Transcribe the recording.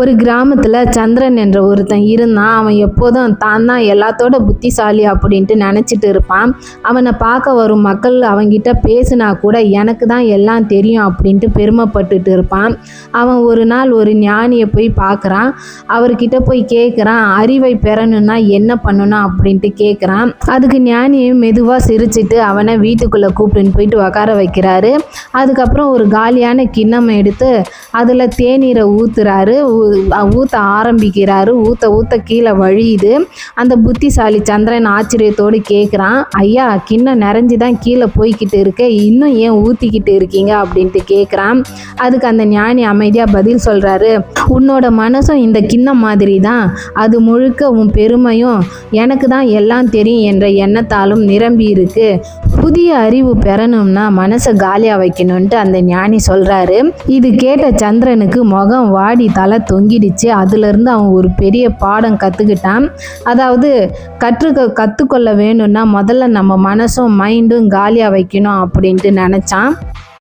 ஒரு கிராமத்தில் சந்திரன் என்ற ஒருத்தன் இருந்தான். அவன் எப்போதும் தான் தான் எல்லாத்தோட புத்திசாலி அப்படின்ட்டு நினச்சிட்டு இருப்பான். அவனை பார்க்க வரும் மக்கள் அவங்கிட்ட பேசினா கூட எனக்கு தான் எல்லாம் தெரியும் அப்படின்ட்டு பெருமைப்பட்டுட்டு இருப்பான். அவன் ஒரு நாள் ஒரு ஞானியை போய் பார்க்குறான். அவர்கிட்ட போய் கேட்குறான் அறிவை பெறணும்னா என்ன பண்ணணும்? அப்படின்ட்டு கேட்குறான் அதுக்கு ஞானியும் மெதுவாக சிரிச்சிட்டு அவனை வீட்டுக்குள்ளே கூப்பிட்டுன்னு போயிட்டு உக்கார வைக்கிறாரு. அதுக்கப்புறம் ஒரு காலியான கிண்ணம் எடுத்து அதில் தேநீரை ஊற்றுறாரு ஊற்ற ஆரம்பிக்கிறாரு. ஊற்ற ஊற்ற கீழே வழியுது. அந்த புத்திசாலி சந்திரன் ஆச்சரியத்தோடு கேட்குறான் ஐயா கிண்ணம் நிறைஞ்சு தான் கீழே போய்கிட்டு இருக்க. இன்னும் ஏன் ஊற்றிக்கிட்டு இருக்கீங்க? அப்படின்ட்டு கேட்குறான் அதுக்கு அந்த ஞானி அமைதியாக பதில் சொல்கிறாரு உன்னோட மனசும் இந்த கிண்ணம் மாதிரி தான் அது முழுக்க உன் பெருமையும் எனக்கு தான் எல்லாம் தெரியும் என்ற எண்ணத்தாலும் நிரம்பி இருக்கு. புதிய அறிவு பெறணும்னா மனசை காலியாக வைக்கணும்ன்ட்டு அந்த ஞானி சொல்கிறாரு இது கேட்ட சந்திரனுக்கு முகம் வாடி தலை தொங்கிடுச்சு. அதுலேருந்து அவன் ஒரு பெரிய பாடம் கற்றுக்கிட்டான் அதாவது கற்றுக்க கற்றுக்கொள்ள வேணும்னா முதல்ல நம்ம மனசும் மைண்டும் காலியாக வைக்கணும் அப்படின்ட்டு நினச்சான்.